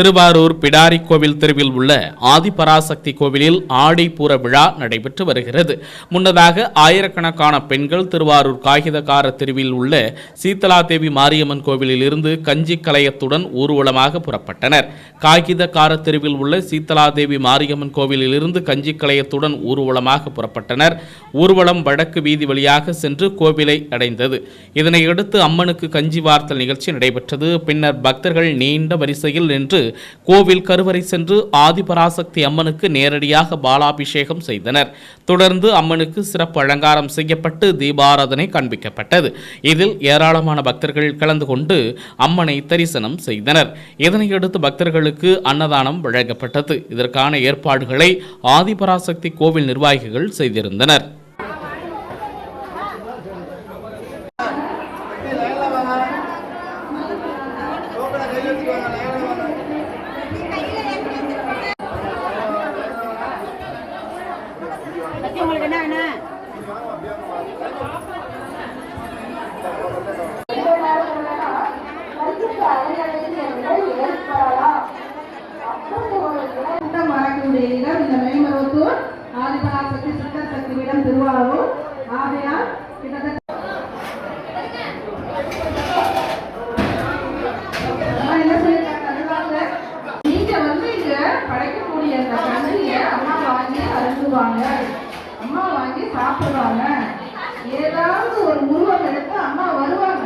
திருவாரூர் பிடாரி கோவில் தெருவில் உள்ள ஆதிபராசக்தி கோவிலில் ஆடிப்பூர விழா நடைபெற்று வருகிறது. முன்னதாக ஆயிரக்கணக்கான பெண்கள் திருவாரூர் காகிதக்கார தெருவில் உள்ள சீதலாதேவி மாரியம்மன் கோவிலில் இருந்து கஞ்சி கலையத்துடன் ஊர்வலமாக புறப்பட்டனர். காகிதக்கார தெருவில் உள்ள சீதலாதேவி மாரியம்மன் கோவிலில் இருந்து கஞ்சி கலையத்துடன் ஊர்வலமாக புறப்பட்டனர். ஊர்வலம் வடக்கு வீதி வழியாக சென்று கோவிலை அடைந்தது. இதனையடுத்து அம்மனுக்கு கஞ்சி வார்த்தல் நிகழ்ச்சி நடைபெற்றது. பின்னர் பக்தர்கள் நீண்ட வரிசையில் நின்று கோவில் கருவறை சென்று ஆதிபராசக்தி அம்மனுக்கு நேரடியாக பாலாபிஷேகம் செய்தனர். தொடர்ந்து அம்மனுக்கு சிறப்பு அலங்காரம் செய்யப்பட்டு தீபாராதனை காண்பிக்கப்பட்டது. இதில் ஏராளமான பக்தர்கள் கலந்து கொண்டு அம்மனை தரிசனம் செய்தனர். இதனையடுத்து பக்தர்களுக்கு அன்னதானம் வழங்கப்பட்டது. இதற்கான ஏற்பாடுகளை ஆதிபராசக்தி கோவில் நிர்வாகிகள் செய்திருந்தனர். பத்தி உங்களுக்கு என்ன இடம் இந்த மேம்பருவத்தூர் ஆதிபராசக்தி சக்தி பீடம் திருவாரூர் ஆகையால் கிட்டத்தட்ட நீங்க வந்து இங்க படைக்கக்கூடிய அந்த கஞ்சிய அம்மா வாங்கி அருந்துவாங்க. அம்மா வாங்கி சாப்பிடுவாங்க. ஏதாவது ஒரு உருவம் எடுத்து அம்மா வருவாங்க.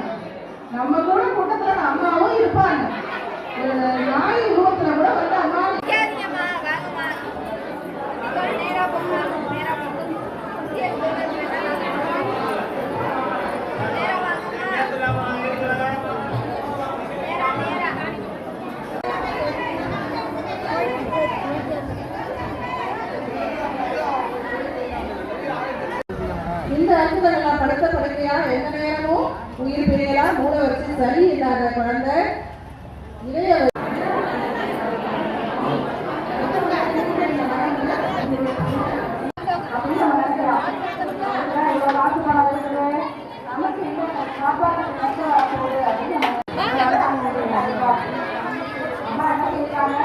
நம்ம கூட கூட்டத்துல அம்மாவும் இருப்பாங்க. நாய் உருவத்துல கூட வந்து அம்மா எந்த நேரமும் உயிர் பிரியலாம் மூளை வச்சு சரி இல்லாத குழந்தை. இதய அம்மா என்ன கேட்டாங்க